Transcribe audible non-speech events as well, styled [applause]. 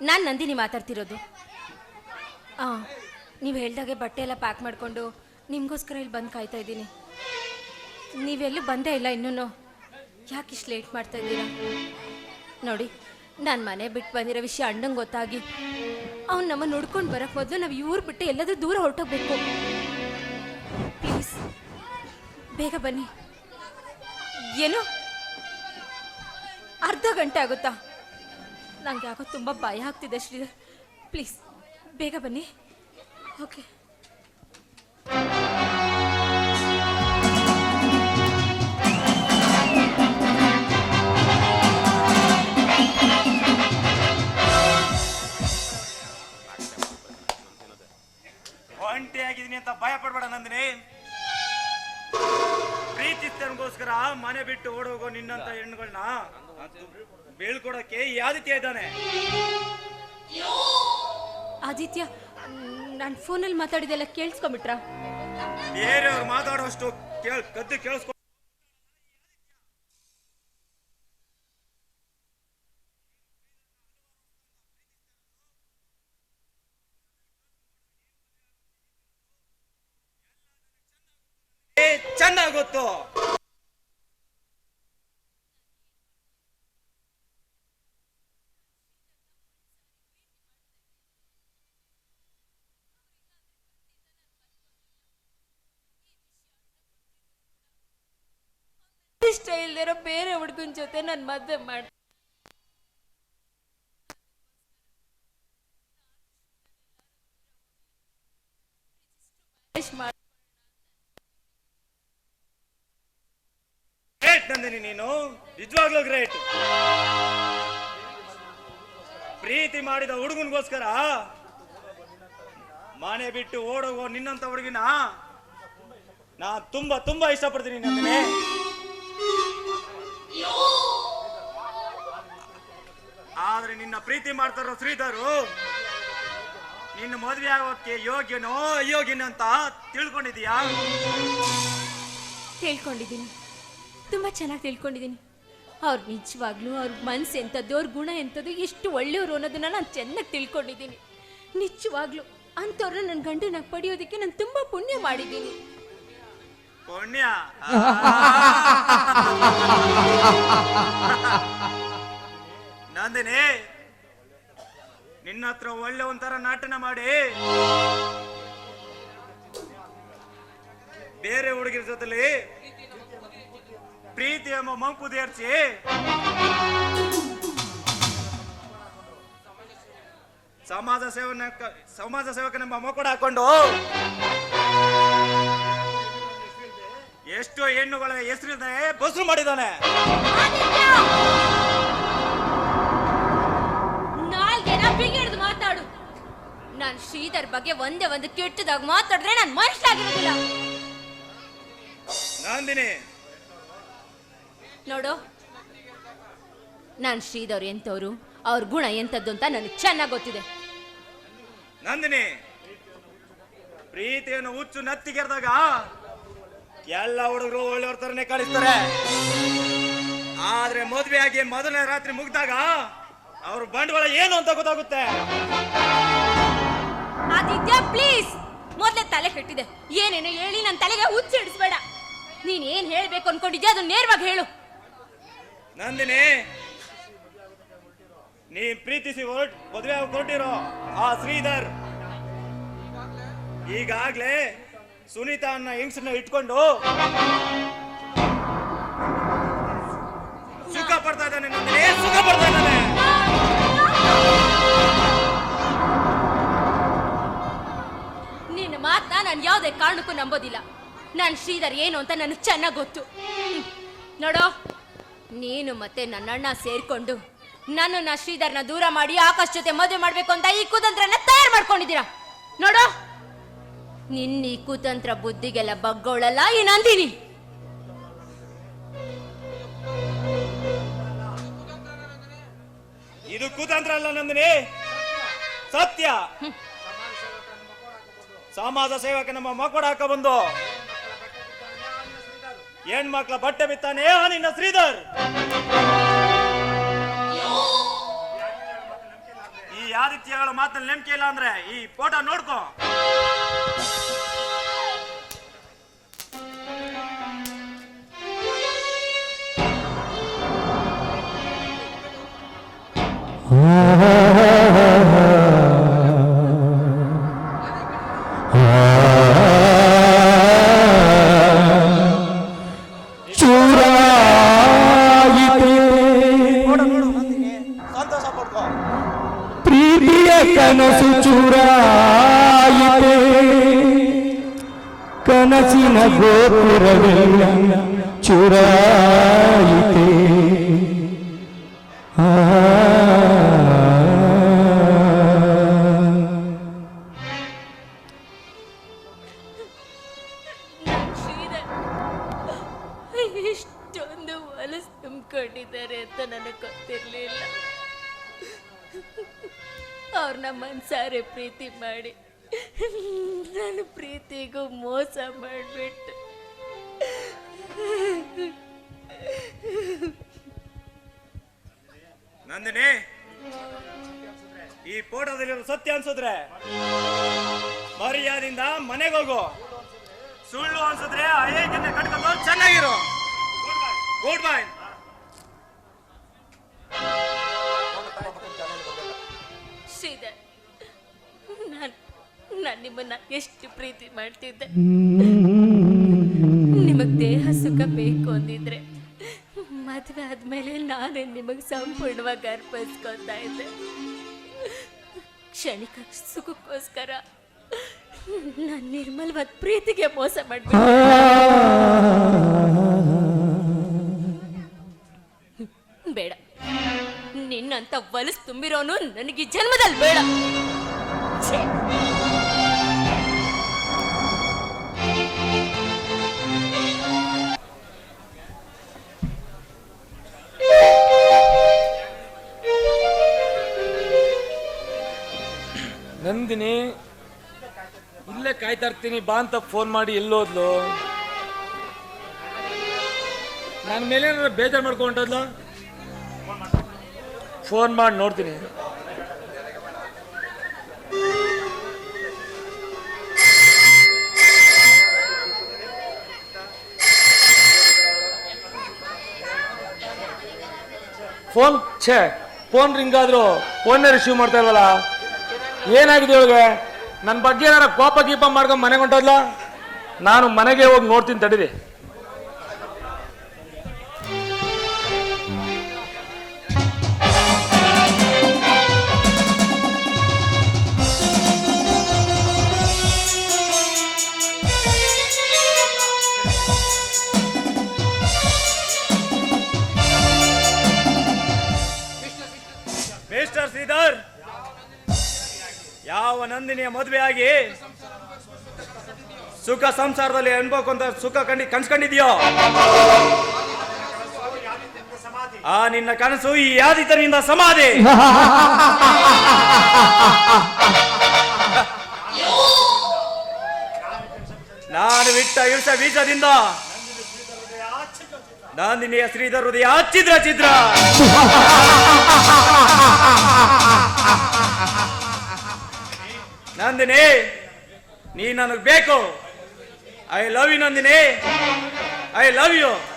ನಾನು ನಂದಿನಿ ಮಾತಾಡ್ತಿರೋದು. ಹಾಂ ನೀವು ಹೇಳ್ದಾಗೆ ಬಟ್ಟೆ ಎಲ್ಲ ಪ್ಯಾಕ್ ಮಾಡಿಕೊಂಡು ನಿಮಗೋಸ್ಕರ ಇಲ್ಲಿ ಬಂದು ಕಾಯ್ತಾ ಇದ್ದೀನಿ. ನೀವೆಲ್ಲೂ ಬಂದೇ ಇಲ್ಲ ಇನ್ನೂ ಯಾಕೆ ಇಷ್ಟು ಲೇಟ್ ಮಾಡ್ತಾ ಇದ್ದೀರಾ? ನೋಡಿ. ನಾನು ಮನೆ ಬಿಟ್ಟು ಬಂದಿರೋ ವಿಷಯ ಅಣ್ಣಂಗೆ ಗೊತ್ತಾಗಿ. ಅವ್ನು ನಮ್ಮ ನೋಡ್ಕೊಂಡು ಬರೋಕ್ಕೆ ಮೊದಲು ನಾವು ಇವ್ರು ಬಿಟ್ಟು ಎಲ್ಲಾದರೂ ದೂರ ಹೊರಟೋಗ್ಬೇಕು. ಪ್ಲೀಸ್, ಬೇಗ ಬನ್ನಿ. ಏನು? ಅರ್ಧ ಗಂಟೆ ಆಗುತ್ತಾ? ನನಗೆ ಯಾಕೋ ತುಂಬ ಭಯ ಆಗ್ತಿದೆ ಶ್ರೀಧರ್. ಪ್ಲೀಸ್, ಬೇಗ ಬನ್ನಿ. ಓಕೆ. ಪ್ರೀತಿಸ್ತನಿಗೋಸ್ಕರ ಮನೆ ಬಿಟ್ಟು ಓಡೋಗೋ ನಿನ್ನಂತ ಹೆಣ್ಣುಗಳನ್ನ ಬೀಳ್ಕೊಡಕ್ಕೆ ಈ ಆದಿತ್ಯ ಇದ್ದಾನೆ. ಆದಿತ್ಯ ನಾನು ಫೋನಲ್ಲಿ ಮಾತಾಡಿದೆಲ್ಲ ಕೇಳಿಸ್ಕೊಂಬಿಟ್ರ ಬೇರೆಯವ್ರು ಮಾತಾಡೋಷ್ಟು ಕೇಳ್ ಕದ್ದು ಕೇಳಿಸ್ಕೊ ಏ, ಚೆನ್ನಾಗ್ ಗೊತ್ತು. ಇಷ್ಟ ಇಲ್ದಿರೋ ಬೇರೆ ಹುಡುಗನ ಜೊತೆ ನನ್ನ ಮದುವೆ ಮಾಡಿ ನಂದಿನಿ ನೀನು. ನಿಜವಾಗ್ಲೂ ಗ್ರೇಟ್ ಪ್ರೀತಿ ಮಾಡಿದ ಹುಡುಗನ್ಗೋಸ್ಕರ ಮನೆ ಬಿಟ್ಟು ಓಡೋಗೋ ನಿನ್ನಂತ ಹುಡುಗಿನ ನಾ ತುಂಬಾ ತುಂಬಾ ಇಷ್ಟಪಡ್ತೀನಿ ನಂದಿನಿ. ಆದ್ರೆ ನಿನ್ನ ಪ್ರೀತಿ ಮಾಡ್ತಾರೋ ಶ್ರೀಧರು? ನಿನ್ನ ಮದುವೆ ಆಗೋಕ್ಕೆ ಯೋಗ್ಯನೋ ಅಯೋಗ್ಯನೋ ಅಂತ ತಿಳ್ಕೊಂಡಿದೀಯಾ ತಿಳ್ಕೊಂಡಿದ್ದೀನಿ. ತುಂಬ ಚೆನ್ನಾಗಿ ತಿಳ್ಕೊಂಡಿದ್ದೀನಿ. ಅವ್ರ ನಿಜವಾಗ್ಲೂ ಅವ್ರ ಮನ್ಸು ಎಂಥದ್ದು ಅವ್ರ ಗುಣ ಎಂಥದ್ದು ಎಷ್ಟು ಒಳ್ಳೆಯವರು ಅನ್ನೋದನ್ನ ನಾನು ಚೆನ್ನಾಗಿ ತಿಳ್ಕೊಂಡಿದ್ದೀನಿ. ನಿಜವಾಗ್ಲೂ ಅಂಥವ್ರನ್ನ ನನ್ನ ಗಂಡನ ಪಡೆಯೋದಕ್ಕೆ ನಾನು ತುಂಬ ಪುಣ್ಯ ಮಾಡಿದ್ದೀನಿ. ಪುಣ್ಯ? [laughs] [laughs] ನಂದಿನಿ, ನಿನ್ನ ಹತ್ರ ಒಳ್ಳೆ ಒಂಥರ ನಾಟನ ಮಾಡಿ. ಬೇರೆ ಹುಡುಗಿರ ಜೊತೆಲಿ ಪ್ರೀತಿ ಎಂಬ ಮಂಕು ದೇರ್ಸಿ. ಸಮಾಜ ಸೇವನ ಸಮಾಜ ಸೇವಕನೆಂಬ ಮಕ್ಕಳು ಹಾಕೊಂಡು ಎಷ್ಟು ಹೆಣ್ಣುಗಳ ಹೆಸರಿದೆ ಬಸ್ರು ಮಾಡಿದ್ದಾನೆ. ಶ್ರೀಧರ್ ಬಗ್ಗೆ ಒಂದೇ ಒಂದು ಕೆಟ್ಟದಾಗ ಮಾತಾಡಿದ್ರೆ ನಾನು ಮನುಷ್ಯರಾಗಿರೋದಿಲ್ಲ ನಂದಿನಿ. ನೋಡು ನಾನು ಶ್ರೀದವ್ರು ಎಂಥವ್ರು ಅವ್ರ ಗುಣ ಎಂಥದ್ದು ಅಂತ ನನಗೆ ಚೆನ್ನಾಗಿ ಗೊತ್ತಿದೆ. ನಂದಿನಿ ಪ್ರೀತಿಯನ್ನು ಹುಚ್ಚು ನತ್ತಿಗೆರ್ದಾಗ ಎಲ್ಲ ಹುಡುಗರು ಒಳ್ಳೆಯವ್ರ ತರನೇ ಕಳಿಸ್ತಾರೆ ಆದ್ರೆ ಮದುವೆ ಆಗಿ ಮೊದಲನೇ ರಾತ್ರಿ ಮುಗ್ದಾಗ ಅವ್ರ ಬಂಡವಾಳ ಏನು ಅಂತ ಗೊತ್ತಾಗುತ್ತೆ? ಪ್ಲೀಸ್ ಮೊದಲೇ ತಲೆ ಕೆಟ್ಟಿದೆ. ಏನೇನು ಹೇಳಿ ನನ್ನ ತಲೆಗೆ ಹುಚ್ಚಿಡಿಸ್ಬೇಡ ನೀನ್ ಏನ್ ಹೇಳ್ಬೇಕು ಅನ್ಕೊಂಡಿದ್ಯಾ? ಅದನ್ನ ನೇರವಾಗಿ ಹೇಳು. ನಂದಿನಿ ನೀ ಪ್ರೀತಿಸಿ ಹೊರಟ್ ಮದುವೆ ಹೊರಟಿರೋ ಆ ಶ್ರೀಧರ್. ಈಗಾಗ್ಲೇ ಸುನೀತಾ ಅನ್ನ ಹೆಂಗ್ಸನ್ನ ಇಟ್ಕೊಂಡು ಸುಖ ಪಡ್ತಾ ಇದ್ದಾನೆ ನಂದಿನಿ, ಸುಖ ಪಡ್ತಾ ಇದ್ದಾನೆ. ನಾನು ಯಾವುದೇ ಕಾರಣಕ್ಕೂ ನಂಬೋದಿಲ್ಲ. ನಾನು ಶ್ರೀಧರ್ ಏನು ಅಂತ ನನಗೆ ಚೆನ್ನಾಗಿ ಗೊತ್ತು. ನೋಡೋ ನೀನು ಮತ್ತೆ ನನ್ನಣ್ಣ ಸೇರಿಕೊಂಡು ನಾನು ನಾ ಶ್ರೀಧರ್ನ ದೂರ ಮಾಡಿ ಆಕಾಶ್ ಜೊತೆ ಮದುವೆ ಮಾಡ್ಬೇಕು ಅಂತ ಈ ಕುತಂತ್ರನ ತಯಾರು ಮಾಡ್ಕೊಂಡಿದ್ದೀರಾ? ನೋಡೋ ನಿನ್ನ ಈ ಕುತಂತ್ರ ಬುದ್ಧಿಗೆಲ್ಲ ಬಗ್ಗೋಳಲ್ಲ ಈ ನಂದಿನಿ. ಇದು ಕುತಂತ್ರ ಅಲ್ಲ ನಂದಿನಿ. ಸತ್ಯ. ಸಮಾಜ ಸೇವಕ ನಮ್ಮ ಮಕ್ಕಳ ಹಾಕ ಬಂದು. ಹೆಣ್ಮಕ್ಳ ಬಟ್ಟೆ ಬಿತ್ತಾನೆ ನಿನ್ನ ಶ್ರೀಧರ್. ಈ ಆದಿತ್ಯಗಳ ಮಾತಲ್ಲಿ ನಂಬಿಕೆ ಇಲ್ಲ ಅಂದ್ರೆ ಈ ಫೋಟೋ ನೋಡ್ಕೋ. ಫೋಟೋ ಪ್ರೀತಿಯ ಕನಸು ಚೂರಾಯಿತೆ ಕನಸಿನ ಗೋಪುರವೆಲ್ಲ ಚೂರಾಯಿತೆ ಆ ಇಷ್ಟೊಂದು ಹೊಲಸು ತುಂಬಿಕೊಂಡಿದ್ದಾರೆ ಅಂತ ನನಗೆ ಗೊತ್ತಿರಲಿಲ್ಲ ಅವ್ರನ್ನ ಮನ್ಸಾರೆ ಪ್ರೀತಿ ಮಾಡಿ. ನನ್ನ ಪ್ರೀತಿಗೂ ಮೋಸ ಮಾಡಿಬಿಟ್ಟು. ನಂದಿನಿ, ಈ ಫೋಟೋದಲ್ಲಿರೋ ಸತ್ಯ ಅನ್ಸಿದ್ರೆ, ಮರ್ಯಾದಿಂದ ಮನೆಗೆ ಹೋಗು. ಸುಳ್ಳು ಅನ್ಸಿದ್ರೆ ಅಯ್ಯನ್ನ ಕಟ್ಕೊಂಡು ಚೆನ್ನಾಗಿರು. ಗುಡ್ ಬೈ ನಿಮ್ಮನ್ನ ಎಷ್ಟು ಪ್ರೀತಿ ಮಾಡ್ತಿದ್ದೆ. ನಿಮಗೆ ದೇಹ ಸುಖ ಬೇಕು ಅಂದಿದ್ರೆ ಮದುವೆ ಆದ್ಮೇಲೆ ನಾನೇ ನಿಮಗೆ ಸಂಪೂರ್ಣವಾಗಿ ಅರ್ಪಿಸ್ಕೊತಾ ಇದ್ದೆ. ಕ್ಷಣಿಕ ಸುಖಕ್ಕೋಸ್ಕರ ನಾನು ನಿರ್ಮಲವಾದ ಪ್ರೀತಿಗೆ ಮೋಸ ಮಾಡ್ಬಿಟ್ಟೆ ಬೇಡ. ನಿನ್ನಂತ ವಲಸು ತುಂಬಿರೋನು ನನಗೆ ಜನ್ಮದಲ್ಲಿ ಬೇಡ. ನಂದಿನಿ, ಇಲ್ಲೇ ಕಾಯ್ತಾ ಇರ್ತೀನಿ, ಬಾ ಅಂತ ಫೋನ್ ಮಾಡಿ ಎಲ್ಲೋದ್ಲು ನನ್ನ ಮೇಲೆ ಬೇಜಾರು ಮಾಡ್ಕೊಂಡದ್ಲ? ಫೋನ್ ಮಾಡಿ ನೋಡ್ತೀನಿ. ಫೋನ್ ಛೇ ಫೋನ್ ರಿಂಗ್ ಆದ್ರೂ ಫೋನ್ ರಿಸೀವ್ ಮಾಡ್ತಾ ಇಲ್ವಲ್ಲ? ಏನಾಗಿದೆ ಇವಳಿಗೆ ನನ್ನ ಬಗ್ಗೆ ಏನಾರ ಕೋಪ ಗೀಪ ಮಾಡ್ಕೊಂಡು ಮನೆಗೆ ಹೊಂಟದ್ಲ? ನಾನು ಮನೆಗೆ ಹೋಗಿ ನೋಡ್ತೀನಿ ತಡೀರಿ. ಮಿಸ್ಟರ್ ಶ್ರೀಧರ್ ಯಾವ ನಂದಿನಿಯ ಮದುವೆ ಆಗಿ ಸುಖ ಸಂಸಾರದಲ್ಲಿ ಅನ್ಬೋಕೊಂತ ಸುಖ ಕಂಡಿ ಕನ್ಸ್ಕೊಂಡಿದ್ಯೋ ಆ ನಿನ್ನ ಕನಸು ಈ ಆದಿತನಿಂದ ಸಮಾಧಿ. ನಾನು ಬಿಟ್ಟ ಇಳಿಸ ಬೀಜದಿಂದ ನಂದಿನಿಯ ಶ್ರೀಧರ್ ಹೃದಯ ಛಿದ್ರ ಛಿದ್ರ ನಂದಿನಿ. ನೀ ನನಗೆ ಬೇಕು. I love you Nandini. I love you